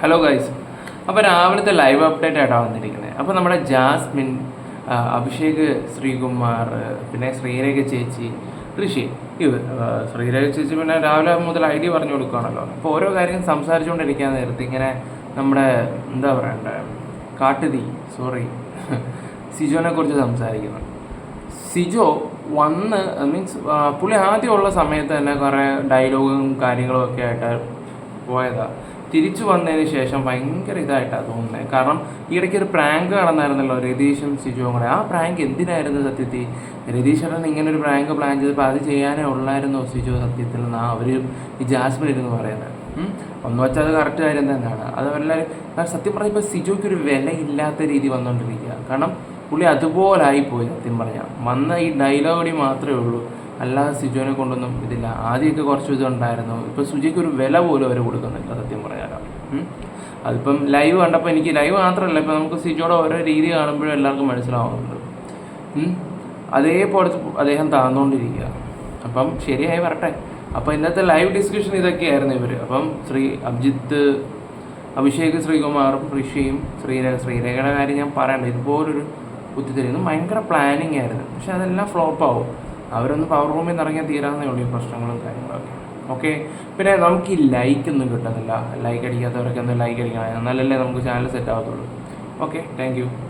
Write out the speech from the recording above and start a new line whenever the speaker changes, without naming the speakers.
Hello guys അപ്പോൾ രാവിലത്തെ live update ആയിട്ടാണ് വന്നിരിക്കുന്നത് അപ്പോൾ നമ്മുടെ ജാസ്മിൻ അഭിഷേക് ശ്രീകുമാർ പിന്നെ ശ്രീരേഖ ചേച്ചി ഋഷി ഇവർ ശ്രീരേഖ ചേച്ചി പിന്നെ രാവിലെ മുതൽ ഐ ഡി പറഞ്ഞു കൊടുക്കുകയാണല്ലോ അപ്പോൾ ഓരോ കാര്യം സംസാരിച്ചുകൊണ്ടിരിക്കാൻ നേരത്തെ ഇങ്ങനെ നമ്മുടെ എന്താ പറയണ്ട കാട്ടുതീ സോറി സിജോനെ കുറിച്ച് സംസാരിക്കുന്നു. സിജോ വന്ന് മീൻസ് പുള്ളി ആദ്യമുള്ള സമയത്ത് തന്നെ കുറേ ഡയലോഗും കാര്യങ്ങളും ഒക്കെ ആയിട്ട് പോയതാ. തിരിച്ചു വന്നതിന് ശേഷം ഭയങ്കര ഇതായിട്ടാണ് തോന്നുന്നത് കാരണം ഈയിടയ്ക്ക് ഒരു പ്രാങ്ക് നടന്നായിരുന്നല്ലോ രതീഷും സിജുവും കൂടെ. ആ പ്രാങ്ക് എന്തിനായിരുന്നു സത്യത്തിൽ രതീഷേട്ടൻ ഇങ്ങനെ ഒരു പ്രാങ്ക് പ്ലാൻ ചെയ്തപ്പോൾ അത് ചെയ്യാനേ ഉള്ളായിരുന്നു സിജു സത്യത്തിൽ എന്നാണ് അവർ ഈ ജാസ്മിൻ ഇരുന്ന് പറയുന്നത്. ഒന്ന് വെച്ചാൽ അത് കറക്റ്റ് കാര്യം തന്നെയാണ്. അത് എല്ലാവരും സത്യം പറഞ്ഞാൽ ഇപ്പോൾ സിജോയ്ക്ക് ഒരു വിലയില്ലാത്ത രീതി വന്നുകൊണ്ടിരിക്കുക കാരണം പുള്ളി അതുപോലെ പോയി സത്യം പറഞ്ഞാൽ വന്ന ഈ ഡയലോഗടി മാത്രമേ ഉള്ളൂ. അല്ലാതെ സിജോനെ കൊണ്ടൊന്നും ഇതില്ല. ആദ്യമൊക്കെ കുറച്ച് ഇതുണ്ടായിരുന്നു. ഇപ്പോൾ സുജിക്ക് ഒരു വില പോലും അവർ കൊടുക്കുന്നില്ല സത്യം പറയാനോ അതിപ്പം ലൈവ് കണ്ടപ്പോൾ എനിക്ക് ലൈവ് മാത്രമല്ല ഇപ്പം നമുക്ക് സിജോയുടെ ഓരോ രീതി കാണുമ്പോഴും എല്ലാവർക്കും മനസ്സിലാവുന്നുണ്ട്. അതേപോലെ അദ്ദേഹം താന്നുകൊണ്ടിരിക്കുക അപ്പം ശരിയായി വരട്ടെ. അപ്പം ഇന്നത്തെ ലൈവ് ഡിസ്കഷൻ ഇതൊക്കെയായിരുന്നു ഇവർ അപ്പം ശ്രീ അഭിജിത്ത് അഭിഷേക് ശ്രീകുമാറും ഋഷിയും ശ്രീരേഖ ശ്രീരേഖയുടെ കാര്യം ഞാൻ പറയണ്ട. ഇതുപോലൊരു കുത്തിത്തെരുന്നു ഭയങ്കര പ്ലാനിങ് ആയിരുന്നു. പക്ഷെ അതെല്ലാം ഫ്ലോപ്പ് ആവും. അവരൊന്ന് പവർ റൂമിൽ നിന്ന് ഇറങ്ങിയാൽ തീരാന്നേ ഉള്ളൂ ഈ പ്രശ്നങ്ങളും കാര്യങ്ങളൊക്കെ. ഓക്കെ? പിന്നെ നമുക്ക് ഈ ലൈക്ക് ഒന്നും കിട്ടുന്നില്ല ലൈക്ക് അടിക്കാത്തവരൊക്കെ ഒന്ന് ലൈക്ക് അടിക്കണം? എന്നാലല്ലേ നമുക്ക് ചാനൽ സെറ്റ് ആവത്തുള്ളൂ. ഓക്കെ? താങ്ക്